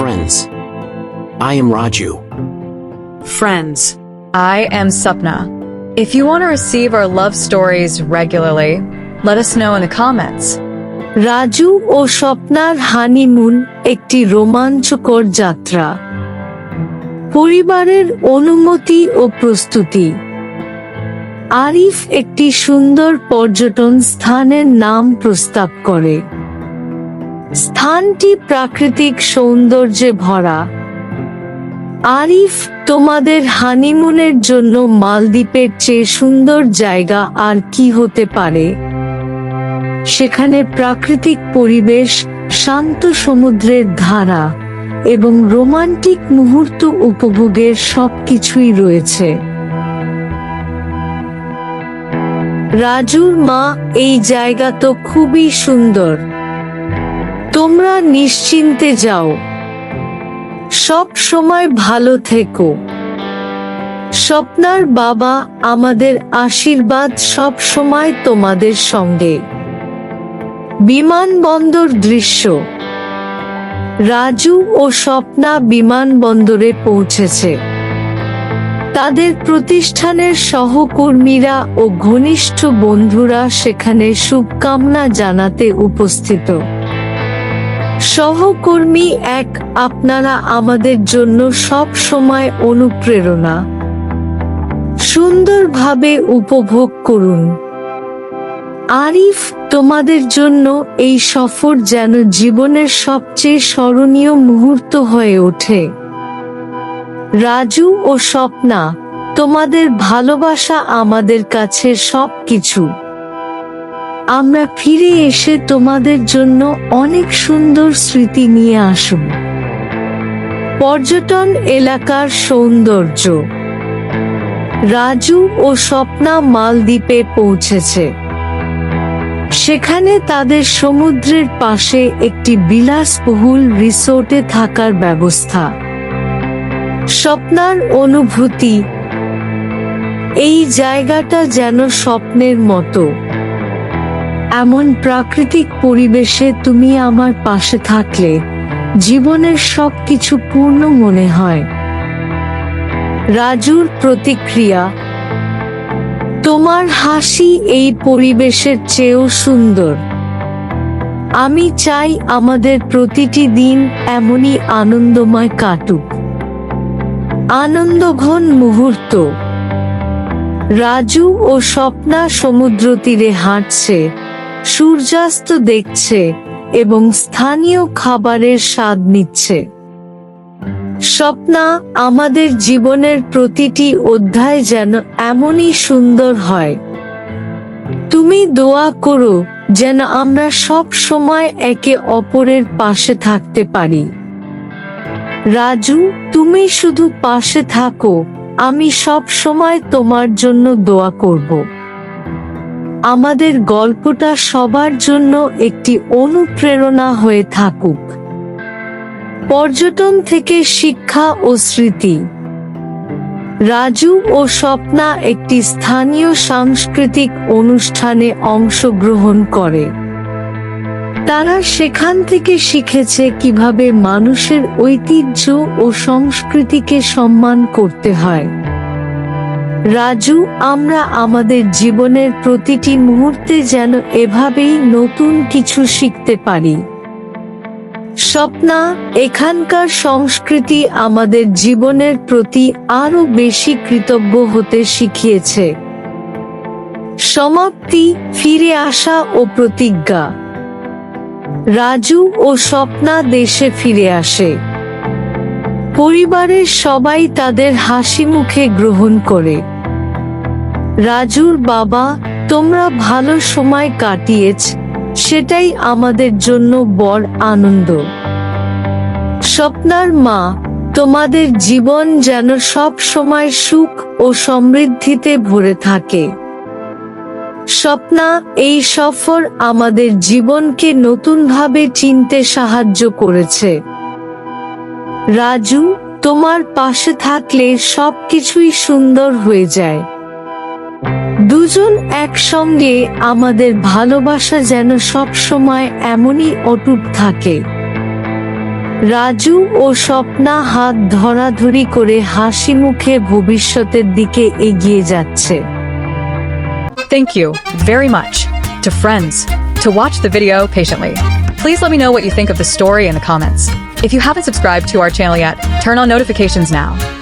Friends. I am Raju. Friends, I am Sapna. If you want to receive our love stories regularly, let us know in the comments. Raju ও স্বপ্নার honeymoon একটি রোমাঞ্চকর যাত্রা পরিবারের অনুমতি ও প্রস্তুতি আরিফ একটি সুন্দর পর্যটন স্থানের নাম প্রস্তাব করে স্থানটি প্রাকৃতিক সৌন্দর্যে ভরা। আরিফ তোমাদের হানিমুনের জন্য মালদ্বীপের চেয়ে সুন্দর জায়গা আর কি হতে পারে? সেখানে প্রাকৃতিক পরিবেশ, শান্ত সমুদ্রের ধারা এবং রোমান্টিক মুহূর্ত উপভোগের সবকিছুই রয়েছে। রাজুর মা, এই জায়গা তো খুবই সুন্দর। তোমরা নিশ্চিন্তে যাও। সব সময় ভালো থেকো। স্বপ্নার বাবা আমাদের আশীর্বাদ সব সময় তোমাদের সঙ্গে। বিমানবন্দর দৃশ্য। রাজু ও স্বপ্না বিমানবন্দরে পৌঁছেছে। তাদের প্রতিষ্ঠানের সহকর্মীরা ও ঘনিষ্ঠ বন্ধুরা সেখানে শুভকামনা জানাতে উপস্থিত। সহকর্মী এক আপনারা আমাদের জন্য সব সময় অনুপ্রেরণা। সুন্দরভাবে উপভোগ করুন। আরিফ, তোমাদের জন্য এই সফর যেন জীবনের সবচেয়ে স্মরণীয় মুহূর্ত হয়ে ওঠে। রাজু ও স্বপ্না, তোমাদের ভালোবাসা আমাদের কাছে সবকিছু। আমরা ফিরে এসে তোমাদের জন্য অনেক সুন্দর স্মৃতি নিয়ে আসব। পর্যটন এলাকার সৌন্দর্য। রাজু ও স্বপ্না মালদ্বীপে পৌঁছেছে। সেখানে তাদের সমুদ্রের পাশে একটি বিলাসবহুল রিসোর্টে থাকার ব্যবস্থা। স্বপ্নার অনুভূতি। এই জায়গাটা যেন স্বপ্নের মতো। এমন প্রাকৃতিক পরিবেশে তুমি আমার পাশে থাকলে, জীবনের সবকিছু পূর্ণ মনে হয়। রাজুর প্রতিক্রিয়া, তোমার হাসি এই পরিবেশের চেয়েও সুন্দর। আমি চাই আমাদের প্রতিটি দিন এমনই আনন্দময় কাটুক। আনন্দঘন মুহূর্ত। রাজু ও স্বপ্না সমুদ্র তীরে হাঁটছে। সূর্যাস্ত দেখছে এবং স্থানীয় খাবারের স্বাদ নিচ্ছে। স্বপ্না, আমাদের জীবনের প্রতিটি অধ্যায় যেন এমনই সুন্দর হয়। তুমি দোয়া করো যেন আমরা সব সময় একে অপরের পাশে থাকতে পারি। রাজু, তুমি শুধু পাশে থাকো, আমি সব সময় তোমার জন্য দোয়া করব। আমাদের গল্পটা সবার জন্য একটি অনুপ্রেরণা হয়ে থাকুক। পর্যটন থেকে শিক্ষা ও স্মৃতি। রাজু ও স্বপ্না একটি স্থানীয় সাংস্কৃতিক অনুষ্ঠানে অংশগ্রহণ করে। তারা সেখান থেকে শিখেছে কীভাবে মানুষের ঐতিহ্য ও সংস্কৃতিকে সম্মান করতে হয়। রাজু, আমরা আমাদের জীবনের প্রতিটি মুহূর্তে যেন এভাবেই নতুন কিছু শিখতে পারি। স্বপ্না, এখানকার সংস্কৃতি আমাদের জীবনের প্রতি আরও বেশি কৃতজ্ঞ হতে শিখিয়েছে। সমাপ্তি, ফিরে আসা ও প্রতিজ্ঞা। রাজু ও স্বপ্না দেশে ফিরে আসে। পরিবারের সবাই তাদের হাসি মুখে গ্রহণ করে। রাজুর বাবা, তোমরা ভালো সময় কাটিয়েছ, সেটাই আমাদের জন্য বড় আনন্দ। স্বপ্নার মা, তোমাদের জীবন যেন সব সময় সুখ ও সমৃদ্ধিতে ভরে থাকে। স্বপ্না, এই সফর আমাদের জীবনকে নতুনভাবে চিনতে সাহায্য করেছে। রাজু, তোমার পাশে থাকলে সব কিছুই সুন্দর হয়ে যায়। দুজন একসঙ্গে আমাদের ভালোবাসা যেন সব সময় এমনই অটুট থাকে। রাজু ও স্বপ্না হাত ধরাধরি করে হাসি মুখে ভবিষ্যতের দিকে এগিয়ে যাচ্ছে। Thank you very much to friends to watch the video patiently please let me know what you think of the story in the comments If you haven't subscribed to our channel yet, turn on notifications now.